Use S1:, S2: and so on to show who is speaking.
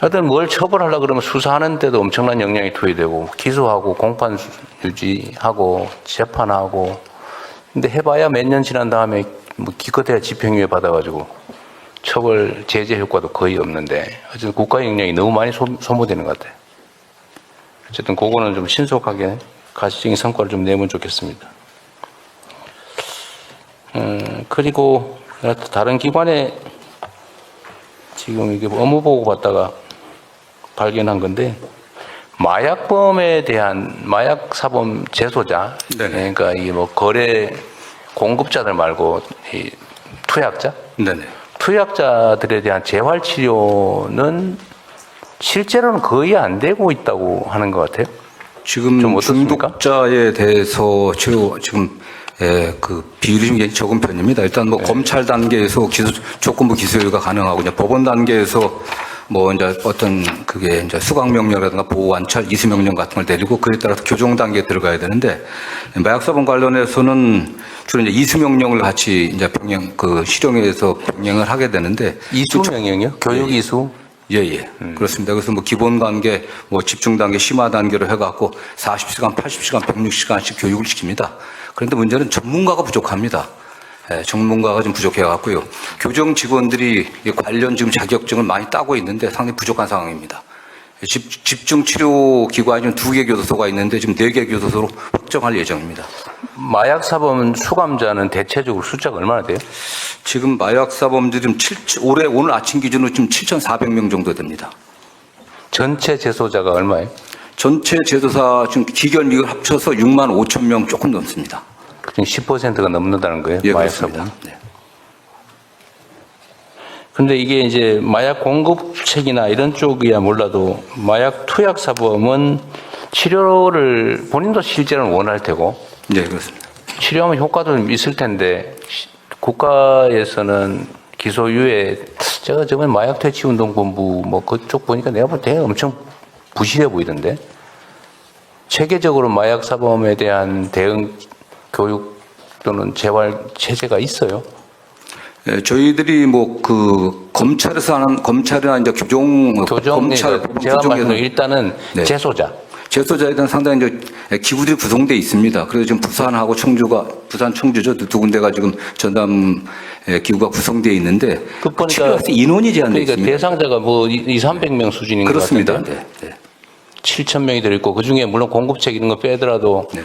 S1: 하여튼 뭘 처벌하려 그러면 수사하는데도 엄청난 역량이 투입되고 기소하고 공판 수- 유지하고 재판하고 근데 해봐야 몇 년 지난 다음에 뭐 기껏해야 집행유예 받아가지고 처벌 제재 효과도 거의 없는데 어쨌든 국가 역량이 너무 많이 소, 소모되는 것 같아요. 어쨌든 그거는 좀 신속하게 가시적인 성과를 좀 내면 좋겠습니다. 음, 그리고 다른 기관에 지금 이게 업무 보고 받다가 발견한 건데 마약범에 대한 마약 사범 재소자
S2: 네네.
S1: 그러니까 이게 뭐 거래 공급자들 말고 이 투약자
S2: 네네.
S1: 투약자들에 대한 재활 치료는 실제로는 거의 안 되고 있다고 하는 것 같아요.
S2: 지금
S1: 좀 어떻습니까?
S2: 중독자에 대해서 치료 지금 예, 그 비율이 좀 굉장히 적은 편입니다. 일단
S1: 네.
S2: 뭐 검찰 단계에서 기소 조건부 기소유예가 가능하고 법원 단계에서 뭐 이제 어떤 그게 이제 수강 명령이라든가 보호 완찰 이수 명령 같은 걸 내리고 그에 따라서 교정 단계에 들어가야 되는데 마약사범 관련해서는 주로 이제 이수 명령을 같이 이제 병행 그 실형에서 병행을 하게 되는데
S1: 이수 명령이요? 교육 이수?
S2: 예, 예. 그렇습니다. 그래서 뭐 기본 단계, 뭐 집중 단계, 심화 단계로 해갖고 40시간, 80시간, 160시간씩 교육을 시킵니다. 그런데 문제는 전문가가 부족합니다. 예, 전문가가 좀 부족해 갖고요. 교정 직원들이 이 관련 지금 자격증을 많이 따고 있는데 상당히 부족한 상황입니다. 집, 집중 치료 기관이 좀두개 교도소가 있는데 지금 네 개 교도소로 확정할 예정입니다.
S1: 마약 사범 수감자는 대체적으로 숫자가 얼마나 돼요?
S2: 지금 마약 사범들이 좀 7, 올해 오늘 아침 기준으로 지금 7,400명 정도 됩니다.
S1: 전체 재소자가 얼마예요?
S2: 전체 제도사 지금 기결 미결 합쳐서 6만 5천 명 조금 넘습니다.
S1: 지금 10%가 넘는다는 거예요.
S2: 예,
S1: 마약
S2: 그렇습니다.
S1: 사범.
S2: 네.
S1: 근데 이게 이제 마약 공급책이나 이런 쪽이야 몰라도 마약 투약 사범은 치료를 본인도 실제로는 원할 테고
S2: 네, 그렇습니다.
S1: 치료하면 효과도 좀 있을 텐데 시- 국가에서는 기소유예 제가 저번에 마약 퇴치 운동 본부 뭐 그쪽 보니까 내가 볼 때 엄청 부실해 보이던데 체계적으로 마약 사범에 대한 대응 교육 또는 재활 체제가 있어요.
S2: 예, 저희들이 뭐 그 검찰에서 하는 검찰이나 이제 교정
S1: 교정
S2: 검찰
S1: 그러니까 제가
S2: 교정에서
S1: 일단은
S2: 네.
S1: 재소자
S2: 재소자에 대한 상당히 이제 기구들이 구성돼 있습니다. 그래서 지금 부산하고 청주가 부산 청주죠 두 군데가 지금 전담 예, 기구가 구성돼 있는데
S1: 그 보니까-
S2: 인원이 제한돼
S1: 그러니까
S2: 있습니다.
S1: 대상자가 뭐 2, 300명 수준인 것
S2: 그렇습니다.
S1: 같은데
S2: 네, 네.
S1: 7천 명이 들어있고 그중에 물론 공급책 이런 거 빼더라도
S2: 네.